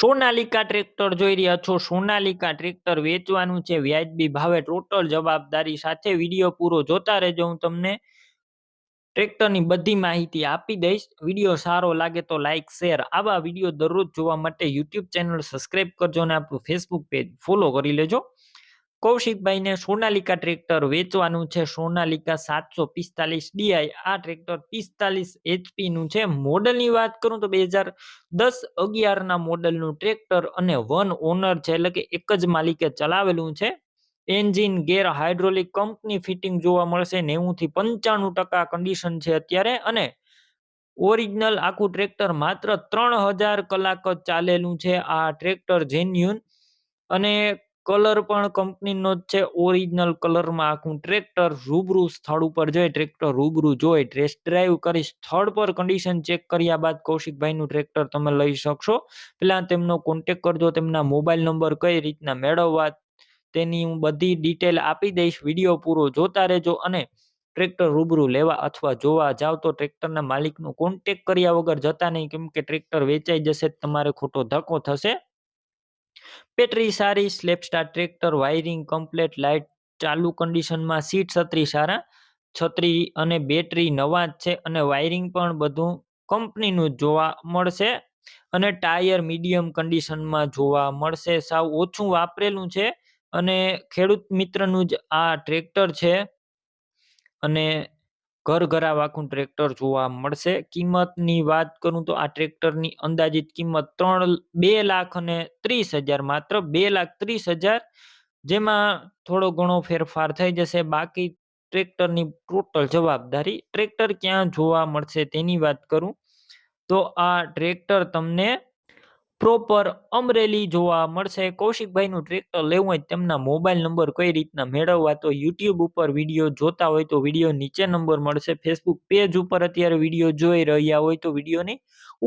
Sonalika tractor જોઈ રહ્યા છો? સોનાલિકા ટ્રેક્ટર વેચવાનું છે. વ્યાજબી ભાવે ટોટલ જવાબદારી સાથે વીડિયો પૂરો જોતા રહેજો. હું તમને ટ્રેક્ટરની બધી માહિતી આપી દઈશ. વીડિયો સારો લાગે તો લાઇક શેર. આવા વીડિયો દરરોજ જોવા માટે યુટ્યુબ ચેનલ સબસ્ક્રાઈબ કરજો અને આપણું ફેસબુક પેજ ફોલો કરી લેજો. કૌશિકભાઈને સોનાલિકા ટ્રેક્ટર વેચવાનું છે. સોનાલિકા સાતસો પિસ્તાલીસ ડીઆઈ આ ટ્રેક્ટર પિસ્તાલીસ એચપીનું છે. મોડલની વાત કરું તો બે હજાર દસ અગિયારના મોડલનું ટ્રેક્ટર અને વન ઓનર છે. એટલે કે એક જ માલિકે ચલાવેલું છે. Engine gear hydraulic company fitting જોવા મળશે. નેવુંથી પંચાણું ટકા કન્ડિશન છે અત્યારે. અને ઓરિજિનલ આખું ટ્રેક્ટર માત્ર ત્રણ હજાર કલાક ચાલેલું છે. આ ટ્રેક્ટર જેન્યુન અને કલર પણ કંપનીનો જ છે. ઓરિજિનલ કલરમાં આખું ટ્રેક્ટર રૂબરૂ સ્થળ ઉપર જોઈ, ટ્રેક્ટર રૂબરૂ જોઈ ટેસ્ટ ડ્રાઈવ કરી સ્થળ પર કન્ડિશન ચેક કર્યા બાદ કૌશિકભાઈનું ટ્રેક્ટર તમે લઈ શકશો. પેલા તેમનો કોન્ટેક કરજો, તેમના મોબાઈલ નંબર કઈ રીતના મેળવવા તેની હું બધી ડિટેલ આપી દઈશ. વીડિયો પૂરો જોતા રહેજો અને ટ્રેક્ટર રૂબરૂ લેવા અથવા જોવા જાવ તો ટ્રેક્ટરના માલિકનો કોન્ટેક કર્યા વગર જતા નહીં. કેમ કે ટ્રેક્ટર વેચાઈ જશે તમારે ખોટો ધક્કો થશે. બેટરી સારી સ્લેપ સ્ટાર ટ્રેક્ટર વાયરિંગ કમ્પ્લેટ લાઇટ ચાલુ કન્ડિશનમાં સીટ છત્રી સારા, છત્રી અને બેટરી નવા જ છે અને વાયરિંગ પણ બધું કંપનીનું જોવા મળશે અને ટાયર મીડિયમ કન્ડિશનમાં જોવા મળશે. સાવ ઓછું વાપરેલું છે અને ખેડૂત મિત્રનું જ આ ટ્રેક્ટર છે અને ઘર ઘરાવ આખું ટ્રેક્ટર જોવા મળશે. કિંમતની વાત કરું તો આ ટ્રેક્ટરની અંદાજિત કિંમત ત્રણ બે લાખ અને ત્રીસ હજાર, માત્ર બે લાખ ત્રીસ હજાર. જેમાં થોડો ઘણો ફેરફાર થઈ જશે. બાકી ટ્રેક્ટરની ટોટલ જવાબદારી ટ્રેક્ટર ક્યાં જોવા મળશે તેની વાત કરું. તો આ ટ્રેક્ટર તમને પ્રોપર અમરેલી જોવા મળશે. કૌશિકભાઈનું ટ્રેક્ટર લેવું હોય તેમના મોબાઈલ નંબર કઈ રીતના મેળવવા તો યુટ્યુબ ઉપર વીડિયો જોતા હોય તો વીડિયો નીચે નંબર મળશે. ફેસબુક પેજ ઉપર અત્યારે વીડિયો જોઈ રહ્યા હોય તો વિડીયોની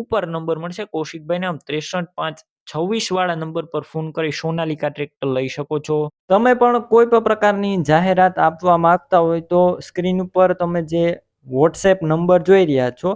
ઉપર નંબર મળશે. કૌશિકભાઈને આમ ત્રેસઠ પાંચ છવ્વીસ વાળા નંબર પર ફોન કરી સોનાલિકા ટ્રેક્ટર લઈ શકો છો. તમે પણ કોઈ પણ પ્રકારની જાહેરાત આપવા માંગતા હોય તો સ્ક્રીન ઉપર તમે જે વોટ્સએપ નંબર જોઈ રહ્યા છો